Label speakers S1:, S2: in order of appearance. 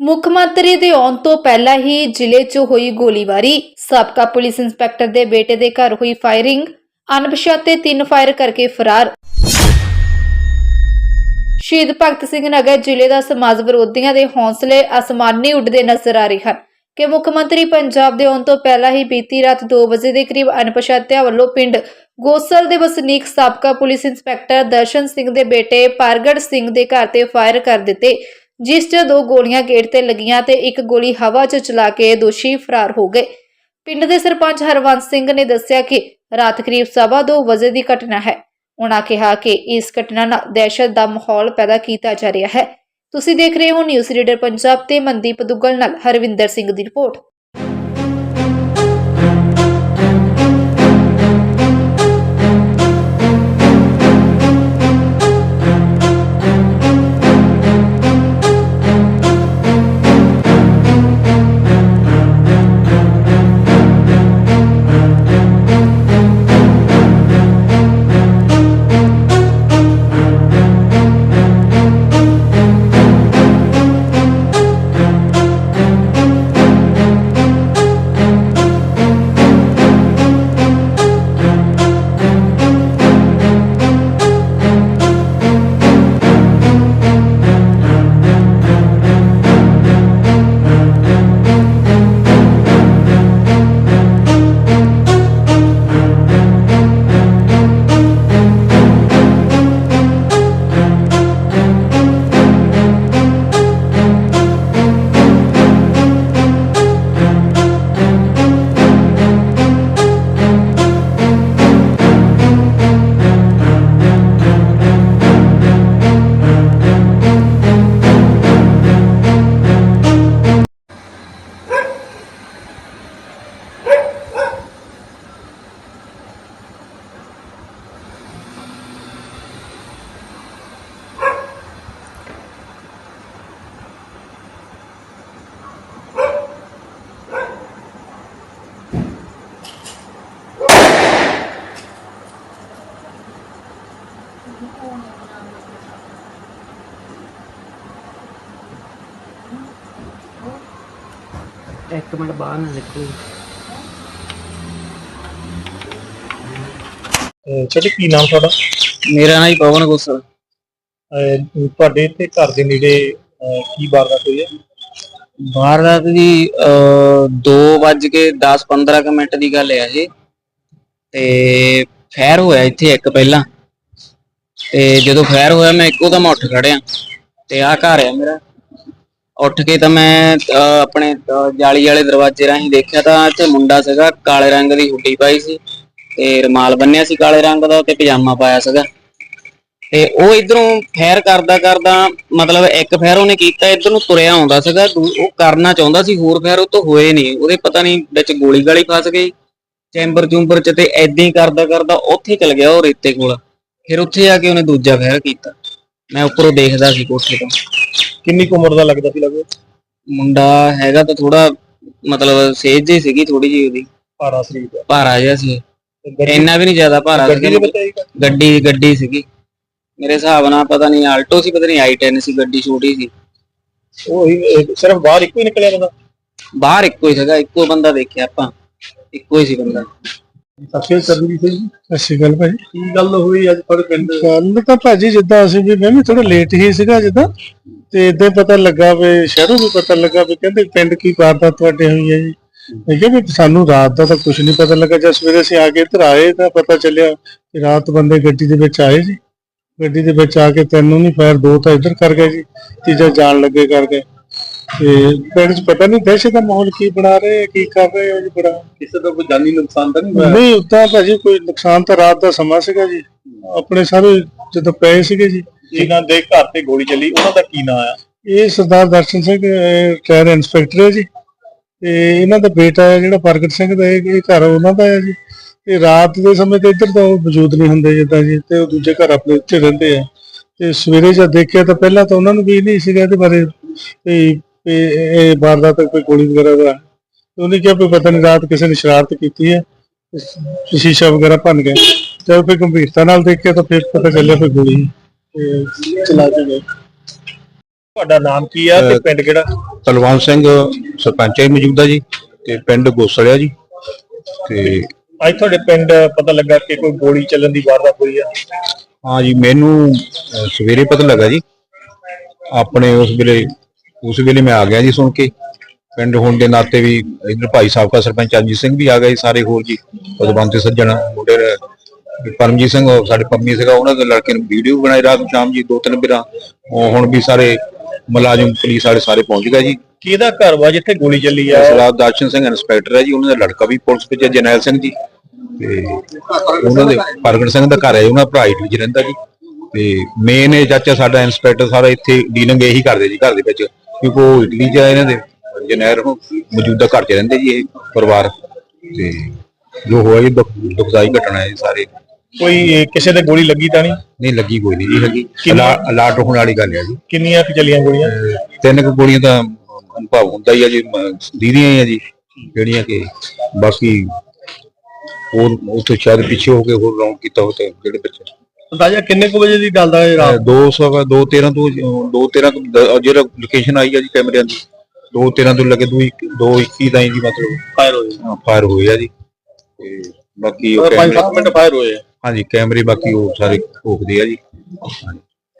S1: ਮੁੱਖ ਮੰਤਰੀ ਦੇ ਆਉਣ ਤੋਂ ਪਹਿਲਾਂ ਹੀ ਜ਼ਿਲ੍ਹੇ 'ਚ ਹੋਈ ਗੋਲੀਬਾਰੀ। ਸਾਬਕਾ ਪੁਲਿਸ ਇੰਸਪੈਕਟਰ ਦੇ ਬੇਟੇ ਦੇ ਘਰ ਹੋਈ ਫਾਇਰਿੰਗ। ਅਣਪਛਾਤੇ ਤਿੰਨ ਫਾਇਰ ਕਰਕੇ ਫਰਾਰ। ਸ਼ਹੀਦ ਭਗਤ ਸਿੰਘ ਨਗਰ ਜ਼ਿਲ੍ਹੇ ਦਾ ਸਮਾਜ ਵਿਰੋਧੀਆਂ ਦੇ ਹੌਸਲੇ ਅਸਮਾਨੀ ਉੱਡਦੇ ਨਜ਼ਰ ਆ ਰਹੇ ਹਨ ਕਿ ਮੁੱਖ ਮੰਤਰੀ ਪੰਜਾਬ ਦੇ ਆਉਣ ਤੋਂ ਪਹਿਲਾਂ ਹੀ ਬੀਤੀ ਰਾਤ 2 ਵਜੇ ਦੇ ਕਰੀਬ ਅਣਪਛਾਤਿਆਂ ਵੱਲੋਂ ਪਿੰਡ ਗੋਸਲ ਦੇ ਵਸਨੀਕ ਸਾਬਕਾ ਪੁਲਿਸ ਇੰਸਪੈਕਟਰ ਦਰਸ਼ਨ ਸਿੰਘ ਦੇ ਬੇਟੇ ਪਰਗੜ ਸਿੰਘ ਦੇ ਘਰ ਤੇ ਫਾਇਰ ਕਰ ਦਿੱਤੇ। ਜਿਸ 'ਚ ਦੋ ਗੋਲੀਆਂ ਗੇਟ ਤੇ ਲੱਗੀਆਂ ਤੇ ਇੱਕ ਗੋਲੀ ਹਵਾ 'ਚ ਚਲਾ ਕੇ ਦੋਸ਼ੀ ਫਰਾਰ ਹੋ ਗਏ। ਪਿੰਡ ਦੇ ਸਰਪੰਚ ਹਰਵੰਤ ਸਿੰਘ ਨੇ ਦੱਸਿਆ ਕਿ ਰਾਤ ਕਰੀਬ ਸਵਾ ਦੋ ਵਜੇ ਦੀ ਘਟਨਾ ਹੈ। ਉਹਨਾਂ ਕਿਹਾ ਕਿ ਇਸ ਘਟਨਾ ਨਾਲ ਦਹਿਸ਼ਤ ਦਾ ਮਾਹੌਲ ਪੈਦਾ ਕੀਤਾ ਜਾ ਰਿਹਾ ਹੈ। ਤੁਸੀਂ ਦੇਖ ਰਹੇ ਹੋ ਨਿਊਜ਼ ਰੀਡਰ ਪੰਜਾਬ ਤੇ ਮਨਦੀਪ ਦੁੱਗਲ ਨਾਲ ਹਰਵਿੰਦਰ ਸਿੰਘ ਦੀ ਰਿਪੋਰਟ।
S2: ਇੱਕ ਮਿੰਟ ਬਾਹਰ ਨਾ ਨਿਕਲੋ।
S3: ਅਹ ਛੋਟੇ ਕੀ ਨਾਮ ਤੁਹਾਡਾ?
S2: ਮੇਰਾ ਨਾਮ ਹੀ ਪਵਨ ਗੋਸਲ
S3: ਅਹ ਤੁਹਾਡੇ ਇੱਥੇ ਘਰ ਦੇ ਨੇੜੇ ਅਹ ਕੀ ਵਾਰਦਾਤ ਹੋਈ ਹੈ?
S2: ਵਾਰਦਾਤ ਦੀ 2 ਵੱਜ ਕੇ 10 15 ਕੁ ਮਿੰਟ ਦੀ ਗੱਲ ਹੈ ਇਹ ਤੇ ਫੈਰ ਹੋਇਆ ਇੱਥੇ ਇੱਕ ਪਹਿਲਾਂ। ਤੇ ਜਦੋਂ ਫੈਰ ਹੋਇਆ ਮੈਂ ਇੱਕੋ ਦਮ ਉੱਠ ਖੜਿਆ ਤੇ ਆਹ ਘਰ ਆ ਮੇਰਾ। ਉੱਠ ਕੇ ਤਾਂ ਮੈਂ ਆਪਣੇ ਜਾਲੀ ਵਾਲੇ ਦਰਵਾਜ਼ੇ ਰਾਹੀਂ ਦੇਖਿਆ ਤਾਂ ਇੱਥੇ ਮੁੰਡਾ ਸੀਗਾ, ਕਾਲੇ ਰੰਗ ਦੀ ਹੁੱਡੀ ਪਾਈ ਸੀ ਤੇ ਰਮਾਲ ਬੰਨਿਆ ਸੀ ਕਾਲੇ ਰੰਗ ਦਾ ਤੇ ਪਜਾਮਾ ਪਾਇਆ ਸੀਗਾ। ਤੇ ਉਹ ਇਧਰੋਂ ਫੈਰ ਕਰਦਾ ਕਰਦਾ, ਮਤਲਬ ਇੱਕ ਫੇਰ ਉਹਨੇ ਕੀਤਾ, ਇਧਰ ਨੂੰ ਤੁਰਿਆ ਆਉਂਦਾ ਸੀਗਾ ਉਹ ਕਰਨਾ ਚਾਹੁੰਦਾ ਸੀ, ਹੋਰ ਫੈਰ ਉਹ ਤੋਂ ਹੋਏ ਨਹੀਂ। ਉਹਦੇ ਪਤਾ ਨਹੀਂ ਵਿੱਚ ਗੋਲੀ ਗਾਲੀ ਫਸ ਗਈ, ਚੈਂਬਰ ਚੁੰਬਰ ਚ ਤੇ ਐਦਾਂ ਹੀ ਕਰਦਾ ਕਰਦਾ ਉੱਥੇ ਚਲ ਗਿਆ ਉਹ ਰੇਤੇ ਕੋਲ। ਫਿਰ ਉੱਥੇ ਆ ਕੇ ਉਹਨੇ ਦੂਜਾ ਫੈਰ ਕੀਤਾ। ਮੈਂ ਉੱਪਰੋਂ ਦੇਖਦਾ ਸੀ ਕੋਠੇ ਤੋਂ।
S3: ਕਿੰਨੀ ਕੁ ਉਮਰ ਦਾ ਲੱਗਦਾ ਸੀ ਲੱਗੋ
S2: ਮੁੰਡਾ ਹੈਗਾ ਤਾਂ ਥੋੜਾ ਮਤਲਬ ਸੇਜ ਜਿਹੀ ਸੀਗੀ ਥੋੜੀ ਜਿਹੀ ਉਹਦੀ।
S3: ਭਾਰਾ ਸਰੀਰ ਦਾ।
S2: ਭਾਰਾ ਜਿਹਾ ਸੀ।
S3: ਤੇ ਗੱਡੀ
S2: ਇੰਨਾ ਵੀ ਨਹੀਂ ਜ਼ਿਆਦਾ ਭਾਰਾ
S3: ਗੱਡੀ ਦੇ
S2: ਸੀਗਾ
S3: ਵਿੱਚ ਆਈ ਘਰ?
S2: ਗੱਡੀ ਗੱਡੀ ਸੀਗੀ। ਮੇਰੇ ਹਿਸਾਬ ਨਾਲ ਪਤਾ ਨਹੀਂ ਆਲਟੋ ਸੀ ਪਤਾ ਨਹੀਂ i10 ਸੀ ਗੱਡੀ ਛੋਟੀ ਸੀ।
S3: ਉਹ ਹੀ ਇਹ ਸਿਰਫ ਬਾਹਰ ਇੱਕੋ ਹੀ ਨਿਕਲਿਆ ਬੰਦਾ?
S2: ਬਾਹਰ ਇੱਕੋ ਹੀ ਸੀਗਾ ਇੱਕੋ ਬੰਦਾ ਦੇਖਿਆ ਆਪਾਂ। ਇੱਕੋ ਹੀ ਸੀ ਬੰਦਾ।
S3: ਸੱਚੇ ਕਰਨੀ ਸੀ
S4: ਸਤਿ ਸ਼੍ਰੀ ਅਕਾਲ ਭਾਜੀ
S3: ਕੀ ਗੱਲ ਹੋਈ ਅੱਜ ਤੁਹਾਡੇ ਪਿੰਡ?
S4: ਗੱਲ ਤਾਂ ਭਾਜੀ ਜਿੱਦਾਂ ਅਸੀਂ ਵੀ ਮੈਂ ਵੀ ਥੋੜਾ ਲੇਟ ਹੀ ਸੀਗਾ ਜਿੱਦਾਂ ਤੇ ਇਦਾਂ ਪਤਾ ਲੱਗਾ ਵੀ ਸ਼ਹਿਰੋਂ ਵੀ ਪਤਾ ਲੱਗਾ ਵੀ ਕਹਿੰਦੇ ਪਿੰਡ ਕੀ ਵਾਰਦਾਤ ਤੁਹਾਡੇ ਹੋਈ ਹੈ ਜੀ। ਮੈਂ ਕਿਹਾ ਵੀ ਸਾਨੂੰ ਰਾਤ ਦਾ ਤਾਂ ਕੁਝ ਨਹੀਂ ਪਤਾ ਲੱਗਾ ਜਦ ਸਵੇਰੇ ਅਸੀਂ ਆ ਕੇ ਇੱਧਰ ਆਏ ਤਾਂ ਪਤਾ ਚੱਲਿਆ ਕਿ ਰਾਤ ਬੰਦੇ ਗੱਡੀ ਦੇ ਵਿੱਚ ਆਏ ਜੀ। ਗੱਡੀ ਦੇ ਵਿੱਚ ਆ ਕੇ ਤੈਨੂੰ ਨਹੀਂ ਫਾਇਰ ਦੋ ਤਾਂ ਇੱਧਰ ਕਰ ਗਏ ਜੀ ਤੀਜਾ ਜਾਣ ਲੱਗੇ ਕਰ ਗਏ। ਤੇ ਪਿੰਡ 'ਚ ਪਤਾ ਨਹੀਂ ਦਹਿਸ਼ਤ ਦਾ ਮਾਹੌਲ ਕੀ ਬਣਾ ਰਹੇ ਆ, ਕੀ ਕਰ ਰਹੇ ਆ ਜੀ ਬੜਾ।
S3: ਕਿਸੇ ਦਾ ਕੋਈ ਜਾਨੀ ਨੁਕਸਾਨ ਤਾਂ ਨਹੀਂ ਹੋਇਆ?
S4: ਨਹੀਂ ਉਦਾਂ ਭਾਜੀ ਕੋਈ ਨੁਕਸਾਨ ਤਾਂ ਰਾਤ ਦਾ ਸਮਾਂ ਸੀਗਾ ਜੀ। ਆਪਣੇ ਸਾਰੇ ਜਦੋਂ ਪਏ ਸੀਗੇ ਜੀ।
S3: ਜਿਨ੍ਹਾਂ ਦੇ ਘਰ ਤੇ ਗੋਲੀ ਚੱਲੀ ਉਹਨਾਂ ਦਾ ਕੀ ਨਾਂ ਆ?
S4: ਇਹ ਸਰਦਾਰ ਦਰਸ਼ਨ ਸਿੰਘ ਟਾਇਰ ਇੰਸਪੈਕਟਰ ਹੈ ਜੀ। ਤੇ ਇਹਨਾਂ ਦਾ ਬੇਟਾ ਹੈ ਜਿਹੜਾ ਪ੍ਰਗਟ ਸਿੰਘ ਦਾ ਇਹ ਘਰ ਉਹਨਾਂ ਦਾ ਹੈ ਜੀ। ਤੇ ਰਾਤ ਦੇ ਸਮੇਂ ਤੇ ਇੱਧਰ ਤਾਂ ਉਹ ਮੌਜੂਦ ਨਹੀਂ ਹੁੰਦੇ ਜਿੱਦਾਂ ਜੀ ਤੇ ਉਹ ਦੂਜੇ ਘਰ ਆਪਣੇ ਉੱਥੇ ਰਹਿੰਦੇ ਆ। ਤੇ ਸਵੇਰੇ ਜਦ ਦੇਖਿਆ ਤਾਂ ਪਹਿਲਾਂ ਤਾਂ ਉਹਨਾਂ ਨੂੰ ਵੀ ਨਹੀਂ ਸੀਗਾ ਇਹਦੇ ਬਾਰੇ ਵੀ ਵੀ ਇਹ ਵਾਰਦਾਤ ਕੋਈ ਗੋਲੀ ਵਗੈਰਾ ਦਾ ਉਹਨੇ ਕਿਹਾ ਵੀ ਪਤਾ ਨਹੀਂ ਰਾਤ ਕਿਸੇ ਨੇ ਸ਼ਰਾਰਤ ਕੀਤੀ ਹੈ। ਸ਼ੀਸ਼ਾ ਵਗੈਰਾ ਭੰਨ ਗਿਆ ਜਦ ਫਿਰ ਗੰਭੀਰਤਾ ਨਾਲ ਦੇਖਿਆ ਤਾਂ ਫਿਰ ਪਤਾ ਚੱਲਿਆ ਫਿਰ ਗੋਲੀ ਤੇ ਚਲਾ ਕੇ ਗਏ।
S3: ਤੁਹਾਡਾ ਨਾਮ ਕੀ ਆ ਤੇ ਪਿੰਡ ਕਿਹੜਾ?
S5: ਤਲਵੰਤ ਸਿੰਘ ਸਰਪੰਚ ਹੈ ਮੌਜੂਦਾ ਜੀ ਤੇ ਪਿੰਡ ਗੋਸਲਿਆ ਜੀ। ਤੇ
S3: ਅੱਜ ਤੁਹਾਡੇ ਪਿੰਡ ਪਤਾ ਲੱਗਾ ਕਿ ਕੋਈ ਗੋਲੀ ਚੱਲਣ ਦੀ ਵਾਰਦਾਤ ਹੋਈ ਆ।
S5: ਹਾਂ ਜੀ ਮੈਨੂੰ ਸਵੇਰੇ ਪਤਾ ਲੱਗਾ ਜੀ। ਆਪਣੇ ਉਸ ਵੇਲੇ ਉਸ ਵੇਲੇ ਮੈਂ ਆ ਗਿਆ ਜੀ ਸੁਣ ਕੇ। ਪਿੰਡ ਹੋਣ ਦੇ ਨਾਤੇ ਵੀ ਇਧਰ ਭਾਈ ਸਾਬਕਾ ਸਰਪੰਚ ਅਜੀਤ ਸਿੰਘ ਵੀ ਆ ਗਏ ਸਾਰੇ ਹੋਰ ਜੀ। ਉਦਵੰਤ ਸੱਜਣ ਮੁੰਡੇ ਪਰਮਜੀਤ ਸਿੰਘ ਸਾਡੇ ਪੰਮੀ ਸੀਗਾ ਉਹਨਾਂ ਦੇ ਲੜਕੇ ਨੇ ਵੀਡੀਓ ਬਣਾਈ ਰਾਤ ਸ਼ਾਮ ਜੀ ਦੋ ਤਿੰਨ ਬਿਰਾਂ ਉਹ ਹੁਣ ਵੀ ਸਾਰੇ ਮੁਲਾਜ਼ਮ ਪੁਲਿਸ ਵਾਲੇ ਸਾਰੇ ਪਹੁੰਚ ਗਏ ਜੀ।
S3: ਕਿਹਦਾ ਘਰ ਵਾ ਜਿੱਥੇ ਗੋਲੀ ਚੱਲੀ ਆ?
S5: ਸਰਦਾਰ ਦਰਸ਼ਨ ਸਿੰਘ ਇੰਸਪੈਕਟਰ ਹੈ ਜੀ ਉਹਨਾਂ ਦਾ ਲੜਕਾ ਵੀ ਪੁਲਿਸ ਵਿੱਚ ਹੈ ਜਰਨੈਲ ਸਿੰਘ ਜੀ। ਤੇ ਉਹਨਾਂ ਦੇ ਪ੍ਰਗਟ ਸਿੰਘ ਦਾ ਘਰ ਹੈ ਉਹਨਾਂ ਭਰਾ 'ਚ ਰਹਿੰਦਾ ਜੀ। ਤੇ ਮੇਨ ਇਹ ਚਾਚਾ ਸਾਡਾ ਇੰਸਪੈਕਟਰ ਸਾਰਾ ਇੱਥੇ ਡੀਲਿੰਗ ਇਹੀ ਕਰਦੇ ਜੀ ਘਰ ਦੇ ਵਿੱਚ। ਕਿਉਂਕਿ ਉਹ ਇਟਲੀ 'ਚ ਆ ਇਹਨਾਂ ਦੇ ਉਹ ਮੌਜੂਦਾ ਘਰ 'ਚ ਰਹਿੰਦੇ ਜੀ ਇਹ ਪਰਿਵਾਰ। ਤੇ ਜੋ ਹੋਇਆ ਦੁੱਖ- ਦੁਖਦਾਈ ਘਟਨਾ ਹੈ ਜੀ ਸਾਰੇ।
S3: ਕੋਈ ਕਿਸੇ ਦੇ ਗੋਲੀ ਲੱਗੀ ਤਾਂ ਨਹੀਂ?
S5: ਨਹੀਂ ਲੱਗੀ ਕੋਈ ਨਹੀਂ ਜੀ ਅਲਾ- ਅਲਾਟ ਹੋਣ ਵਾਲੀ ਗੱਲ ਹੈ ਜੀ।
S3: ਕਿੰਨੀਆਂ ਕੁ ਚੱਲੀਆਂ ਗੋਲੀਆਂ?
S5: ਤਿੰਨ ਕੁ ਗੋਲੀਆਂ ਤਾਂ ਅਨੁਭਵ ਹੁੰਦਾ ਹੀ ਆ ਜੀ ਦੀਦੀਆਂ ਹੀ ਆ ਜੀ ਜਿਹੜੀਆਂ ਕਿ ਬਾਕੀ ਹੋਰ ਉੱਥੇ ਸ਼ਾਇਦ ਪਿੱਛੇ ਹੋ ਕੇ ਹੋਰ ਰਾਉਂਡ ਕੀਤਾ ਹੋ ਤੇ ਜਿਹੜੇ ਬੱਚੇ
S3: ਅੰਦਾਜ਼ਾ ਕਿੰਨੇ ਕੁ ਵਜੇ ਦੀ ਗੱਲ ਦਾ ਇਹ ਰਾਤ?
S5: ਦੋ ਸਵਾ ਦੋ 13 ਤੋਂ ਅਹ, ਦੋ 13 ਤੋਂ ਦ- ਜਿਹੜਾ ਲੋਕੇਸ਼ਨ ਆਈ ਆ ਜੀ ਕੈਮਰਿਆਂ ਦੀ। ਦੋ 13 ਤੋਂ ਲੱਗੇ ਦੋ ਇੱਕ- ਦੋ 21 ਤਾਈਂ ਜੀ ਮਤਲਬ।
S3: ਫਾਇਰ ਹੋਏ।
S5: ਫਾਇਰ ਹੋਏ ਆ ਜੀ। ਤੇ ਬਾਕੀ ਉਹ
S3: ਪੰਜ
S5: ਕੈਮਰੇ
S3: ਸੱਤ ਮਿੰਟ ਫਾਇਰ ਹੋਏ
S5: ਹਾਂਜੀ ਕੈਮਰੇ ਬਾਕੀ ਉਹ ਸਾਰੇ ਭੋਗਦੇ ਆ ਜੀ।